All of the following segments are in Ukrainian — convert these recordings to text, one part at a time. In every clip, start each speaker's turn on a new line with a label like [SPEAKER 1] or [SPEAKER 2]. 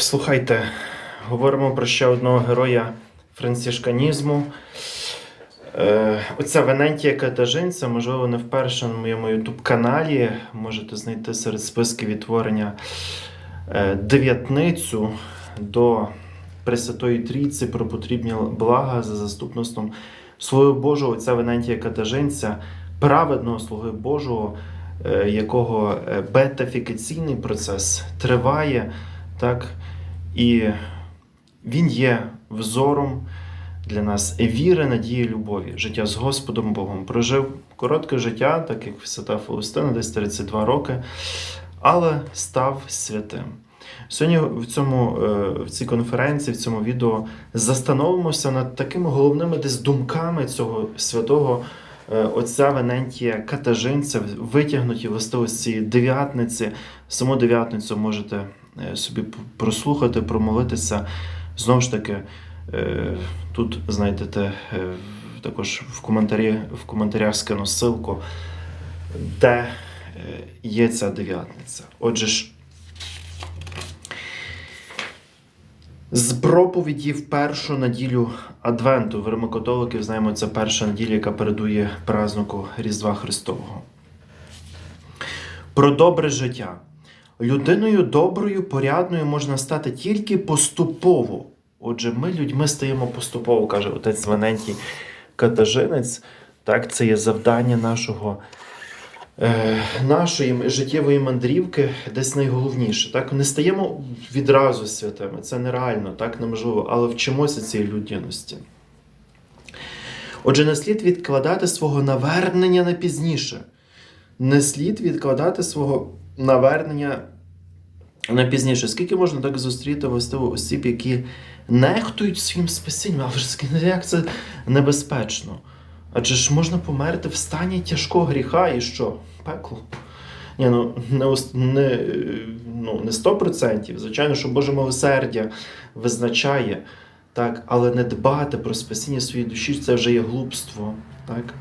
[SPEAKER 1] Слухайте, говоримо про ще одного героя францишканізму. Е, оця Венентія Катажинця, можливо, не вперше на моєму ютуб-каналі. Можете знайти серед списків відтворення е, дев'ятницю до Пресвятої Трійці про потрібні блага за заступництвом Слуги Божого. Оця Венентія Катажинця, праведного Слуги Божого, е, якого е, бетафікаційний процес триває. Так? І він є взором для нас віри, надії, любові, життя з Господом Богом. Прожив коротке життя, так як свята Фаустина, десь 32 роки, але став святим. Сьогодні в, цьому, е, в цій конференції, в цьому відео застановимося над такими головними десь думками цього святого е, отця Венентія Катажинця, витягнуті властивості дев'ятниці. Саму дев'ятницю можете собі прослухати, промолитися. Знову ж таки, е, тут знайдете е, також в коментарі, в коментарях скину ссылку, де е, є ця дев'ятниця. Отже ж. З проповіді в першу неділю Адвенту, в римокатоликів знаємо, це перша неділя, яка передує празднику Різдва Христового. Про добре життя. Людиною доброю, порядною можна стати тільки поступово. Отже, ми людьми стаємо поступово, каже отець Венентій Катажинець. Так, це є завдання нашого е, нашої життєвої мандрівки десь найголовніше. Так, не стаємо відразу святими, це нереально, так неможливо, але вчимося цієї людяності. Отже, не слід відкладати свого навернення на пізніше. Не слід відкладати свого навернення на пізніше. Скільки можна так зустріти властиво осіб, які нехтують своїм спасінням, але ж як це небезпечно? Адже ж можна померти в стані тяжкого гріха і що? Пекло. Ні, ну не, не, ну, не 100%. Звичайно, що Боже милосердя визначає, так, але не дбати про спасіння своєї душі це вже є глупство. Так?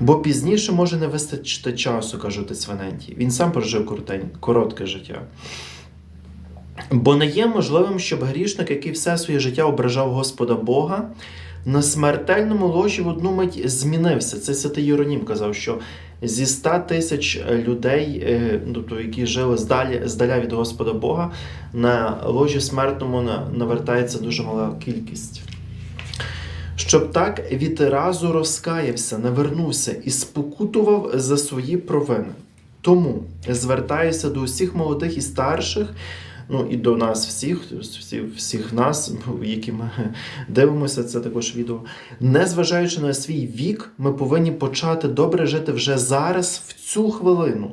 [SPEAKER 1] Бо пізніше може не вистачити часу, каже отець. Він сам прожив коротке життя. Бо не є можливим, щоб грішник, який все своє життя ображав Господа Бога, на смертельному ложі в одну мить змінився. Це святий Єронім казав, що зі 100 тисяч людей, е, тобто, які жили здалі, здаля від Господа Бога, на ложі смертному навертається дуже мала кількість. Щоб так відразу розкаявся, навернувся і спокутував за свої провини. Тому звертаюся до усіх молодих і старших, ну і до нас всіх, всіх, всіх нас, які ми дивимося це також відео. Незважаючи на свій вік, ми повинні почати добре жити вже зараз, в цю хвилину,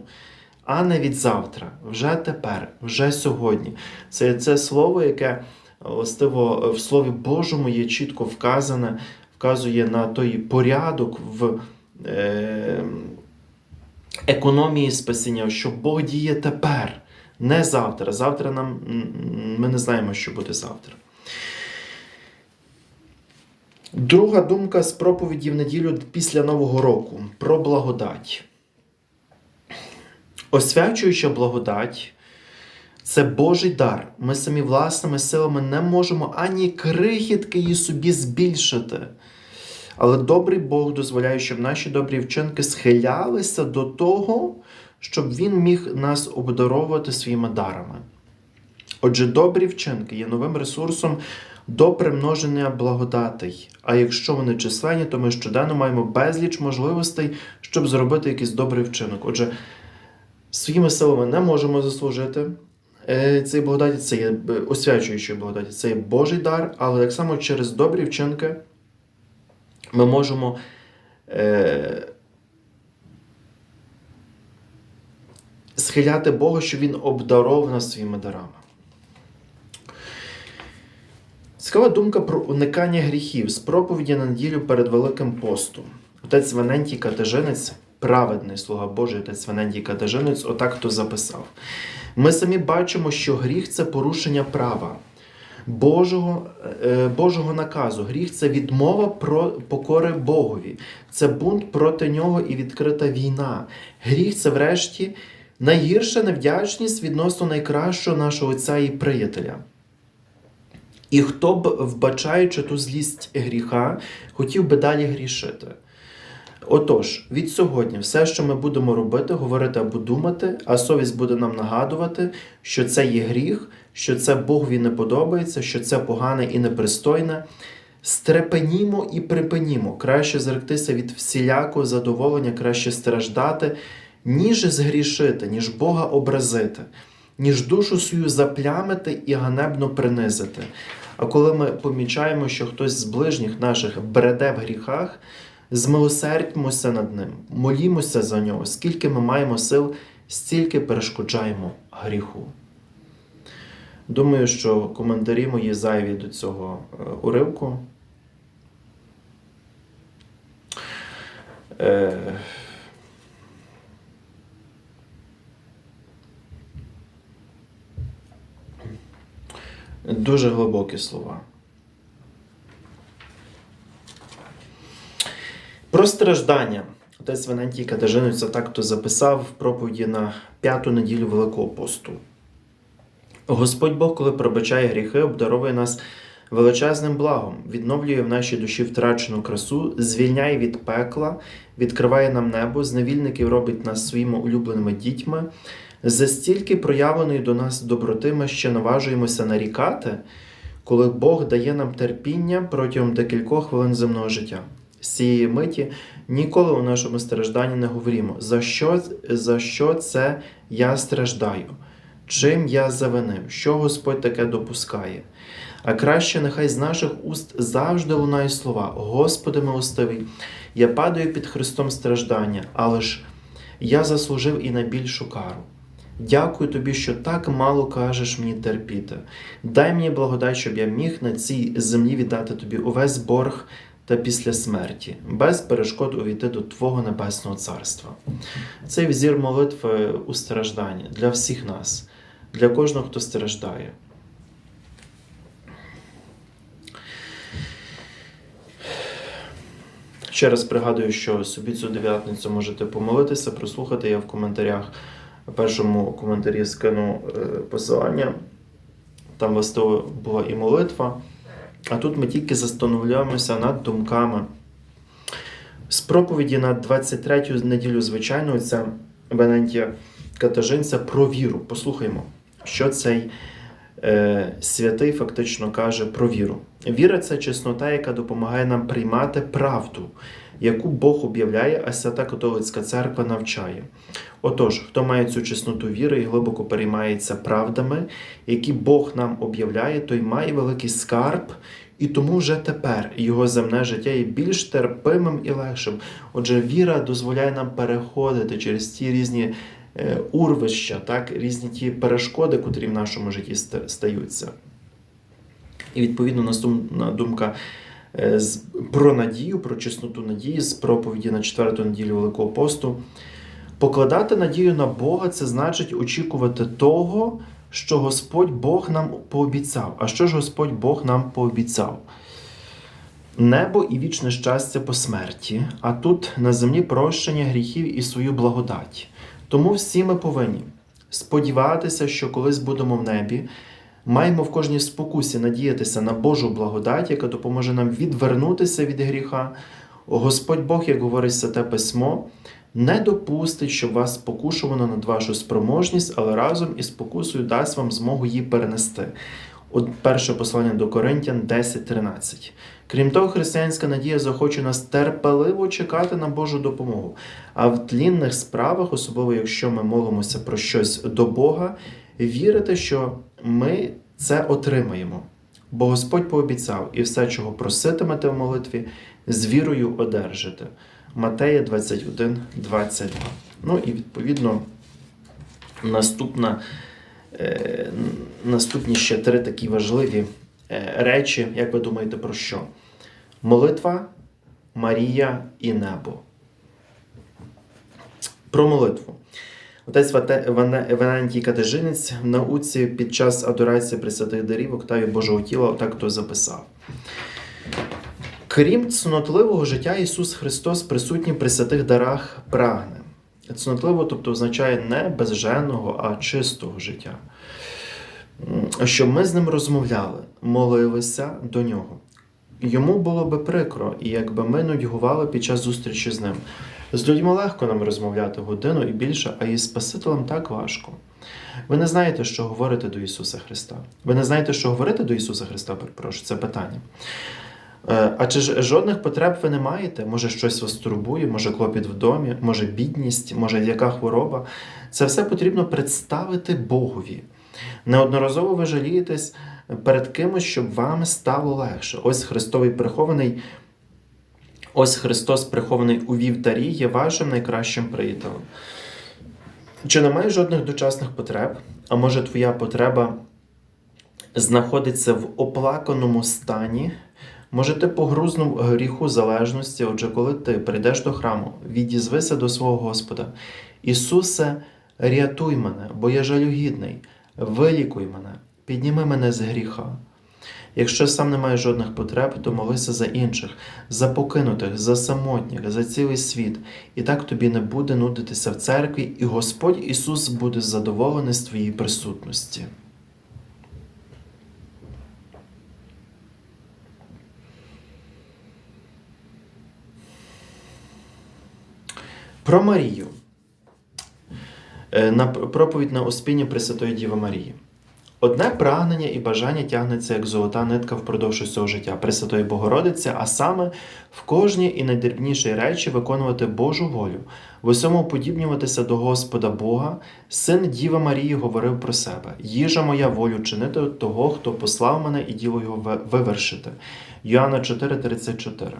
[SPEAKER 1] а не від завтра, вже тепер, вже сьогодні. Це це слово, яке властиво в Слові Божому є чітко вказане, вказує на той порядок в. Е, економії спасіння, що Бог діє тепер, не завтра. Завтра нам ми не знаємо, що буде завтра. Друга думка з проповіді в неділю після Нового року про благодать. Освячуюча благодать це Божий дар. Ми самі власними силами не можемо ані крихітки її собі збільшити. Але добрий Бог дозволяє, щоб наші добрі вчинки схилялися до того, щоб Він міг нас обдаровувати своїми дарами. Отже, добрі вчинки є новим ресурсом до примноження благодатей. А якщо вони численні, то ми щоденно маємо безліч можливостей, щоб зробити якийсь добрий вчинок. Отже, своїми силами не можемо заслужити е, цей благодаті, це є е, освячуючої благодаті, це є Божий дар, але так само через добрі вчинки ми можемо е, схиляти Бога, щоб Він обдаров нас своїми дарами. Цікава думка про уникання гріхів з проповіді на неділю перед Великим постом. Отець Венентій Катежинець, праведний слуга Божий, отець Венентій Катежинець, отак то записав. Ми самі бачимо, що гріх це порушення права. Божого, е, Божого наказу. Гріх це відмова про покори Богові, це бунт проти нього і відкрита війна. Гріх це, врешті, Найгірша невдячність відносно найкращого нашого отця і приятеля. І хто б, вбачаючи ту злість гріха, хотів би далі грішити. Отож, від сьогодні все, що ми будемо робити, говорити або думати, а совість буде нам нагадувати, що це є гріх, що це Богові не подобається, що це погане і непристойне. Стрепенімо і припинімо, краще зректися від всілякого задоволення, краще страждати, ніж згрішити, ніж Бога образити, ніж душу свою заплямити і ганебно принизити. А коли ми помічаємо, що хтось з ближніх наших бреде в гріхах, змилосердьмося над ним, молімося за нього, скільки ми маємо сил, стільки перешкоджаємо гріху. Думаю, що коментарі мої зайві до цього е, уривку. Е, Дуже глибокі слова. Страждання. Отець Венентій Катажинець так то записав в проповіді на п'яту неділю Великого посту. Господь Бог, коли пробачає гріхи, обдаровує нас величезним благом, відновлює в нашій душі втрачену красу, звільняє від пекла, відкриває нам небо, з невільників робить нас своїми улюбленими дітьми. За стільки проявленої до нас доброти ми ще наважуємося нарікати, коли Бог дає нам терпіння протягом декількох хвилин земного життя. З цієї миті ніколи у нашому стражданні не говоримо, за що, за що це я страждаю, чим я завинив, що Господь таке допускає. А краще нехай з наших уст завжди лунають слова: Господи милостивий, я падаю під Христом страждання, але ж я заслужив і на більшу кару. Дякую тобі, що так мало кажеш мені терпіти. Дай мені благодать, щоб я міг на цій землі віддати тобі увесь борг та після смерті, без перешкод увійти до Твого Небесного Царства. Цей взір молитви у стражданні для всіх нас, для кожного, хто страждає. Ще раз пригадую, що собі цю дев'ятницю можете помолитися, прослухати я в коментарях. В першому коментарі скину е, посилання. Там властиво була і молитва. А тут ми тільки застановлюємося над думками. З проповіді на 23 неділю, звичайно, це Венентія Катажинця про віру. Послухаймо, що цей е, святий фактично каже про віру. Віра це чеснота, яка допомагає нам приймати правду, яку Бог об'являє, а свята католицька церква навчає. Отож, хто має цю чесноту віри і глибоко переймається правдами, які Бог нам об'являє, той має великий скарб, і тому вже тепер його земне життя є більш терпимим і легшим. Отже, віра дозволяє нам переходити через ті різні е, урвища, так, різні ті перешкоди, котрі в нашому житті стаються. І відповідно наступна думка про надію, про чесноту надії з проповіді на четверту неділю Великого посту. Покладати надію на Бога це значить очікувати того, що Господь Бог нам пообіцяв. А що ж Господь Бог нам пообіцяв? Небо і вічне щастя по смерті, а тут на землі прощення гріхів і свою благодать. Тому всі ми повинні сподіватися, що колись будемо в небі, маємо в кожній спокусі надіятися на Божу благодать, яка допоможе нам відвернутися від гріха. Господь Бог, як говорить Святе Письмо, не допустить, щоб вас спокушувано над вашу спроможність, але разом із спокусою дасть вам змогу її перенести. От перше послання до Коринтян 10.13. Крім того, християнська надія захоче нас терпеливо чекати на Божу допомогу. А в тлінних справах, особливо якщо ми молимося про щось до Бога, вірити, що ми це отримаємо. Бо Господь пообіцяв і все, чого проситимете в молитві, з вірою одержите. Матея 21, 22. Ну і відповідно наступна, е, наступні ще три такі важливі е, речі, як ви думаєте, про що? Молитва, Марія і небо. Про молитву. Отець Венантій Катежинець в науці під час адорації Пресвятих дарів Октаві Божого тіла отак то записав. Крім цнотливого життя, Ісус Христос присутній при святих дарах прагне. Цнотливо, тобто означає не безженного, а чистого життя. Щоб ми з ним розмовляли, молилися до нього. Йому було би прикро, і якби ми нудьгували під час зустрічі з ним. З людьми легко нам розмовляти годину і більше, а із Спасителем так важко. Ви не знаєте, що говорити до Ісуса Христа. Ви не знаєте, що говорити до Ісуса Христа, перепрошую, це питання. Е, А чи ж жодних потреб ви не маєте? Може, щось вас турбує, може клопіт в домі, може бідність, може яка хвороба. Це все потрібно представити Богові. Неодноразово ви жалієтесь перед кимось, щоб вам стало легше. Ось Христовий прихований. Ось Христос, прихований у вівтарі, є вашим найкращим приятелем. Чи немає жодних дочасних потреб? А може, твоя потреба знаходиться в оплаканому стані? Може, ти погрузнув гріху залежності, отже, коли ти прийдеш до храму, відізвися до свого Господа. Ісусе, рятуй мене, бо я жалюгідний, вилікуй мене, підніми мене з гріха. Якщо сам не маєш жодних потреб, то молися за інших, за покинутих, за самотніх, за цілий світ. І так тобі не буде нудитися в церкві, і Господь Ісус буде задоволений з твоєї присутності. Про Марію. Е, На проповідь на Оспіні Пресвятої Діви Марії. Одне прагнення і бажання тягнеться як золота нитка впродовж усього життя Пресвятої Богородиці, а саме в кожній і найдрібнішій речі виконувати Божу волю, в усьому подібнюватися до Господа Бога. Син Діва Марії говорив про себе: їжа моя волю чинити того, хто послав мене, і діло його вивершити. Йоанна 4,34.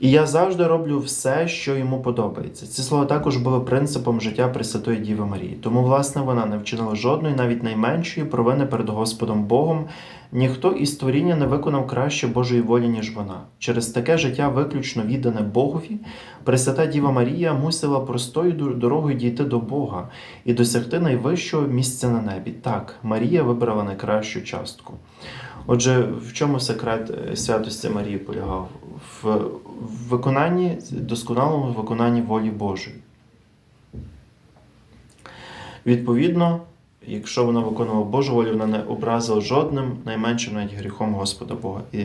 [SPEAKER 1] І я завжди роблю все, що йому подобається. Ці слова також були принципом життя Пресвятої Діви Марії. Тому, власне, вона не вчинила жодної, навіть найменшої провини перед Господом Богом. Ніхто із творіння не виконав краще Божої волі, ніж вона. Через таке життя, виключно віддане Богові, Пресвята Діва Марія мусила простою дорогою дійти до Бога і досягти найвищого місця на небі. Так, Марія вибрала найкращу частку. Отже, в чому секрет е, святості Марії полягав? В виконанні, досконалому виконанні волі Божої. Відповідно, якщо вона виконувала Божу волю, вона не образила жодним найменшим навіть гріхом Господа Бога. І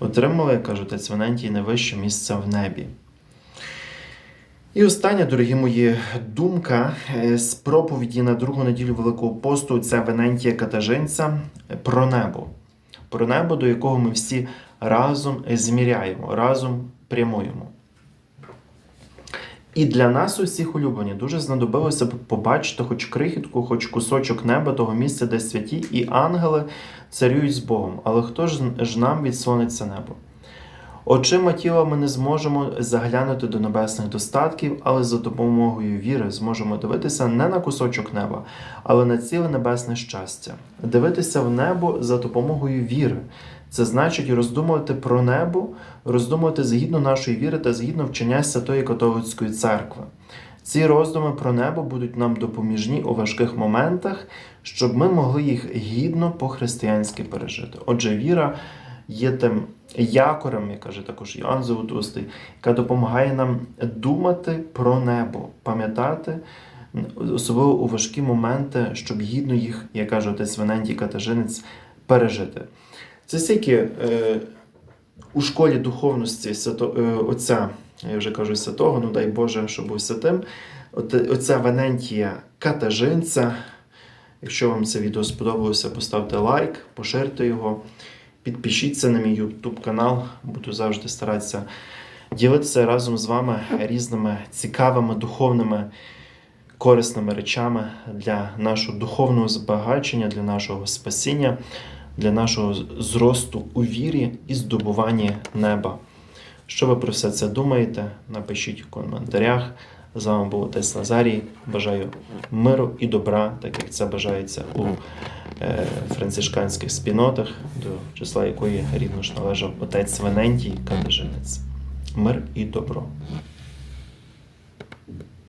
[SPEAKER 1] отримала, як каже отець Венентій, найвище місце в небі. І остання, дорогі мої, думка е, з проповіді на другу неділю Великого посту це Венентія Катажинця про небо. Про небо, до якого ми всі разом зміряємо, разом прямуємо. І для нас, усіх улюблені, дуже знадобилося б побачити хоч крихітку, хоч кусочок неба того місця, де святі і ангели царюють з Богом. Але хто ж нам відслонить це небо? Очима тіла ми не зможемо заглянути до небесних достатків, але за допомогою віри зможемо дивитися не на кусочок неба, але на ціле небесне щастя. Дивитися в небо за допомогою віри. Це значить роздумувати про небо, роздумувати згідно нашої віри та згідно вчення Святої Католицької церкви. Ці роздуми про небо будуть нам допоміжні у важких моментах, щоб ми могли їх гідно по-християнськи пережити. Отже, віра є тим якорем, як каже також Іоанн Золотустий, яка допомагає нам думати про небо, пам'ятати, особливо у важкі моменти, щоб гідно їх, як каже отець Венентій Катажинець, пережити. Це стільки е, у школі духовності свято, е, отця, я вже кажу святого, ну дай Боже, щоб був святим. От, оця Венентія Катажинця. Якщо вам це відео сподобалося, поставте лайк, поширте його, підпишіться на мій YouTube канал, буду завжди старатися ділитися разом з вами різними цікавими духовними корисними речами для нашого духовного збагачення, для нашого спасіння, для нашого зросту у вірі і здобування неба. Що ви про все це думаєте? Напишіть в коментарях. З вами був Отець Назарій. Бажаю миру і добра, так як це бажається у е, францишканських спільнотах, до числа якої рідно ж належав отець Венентій Катежинець. Мир і добро.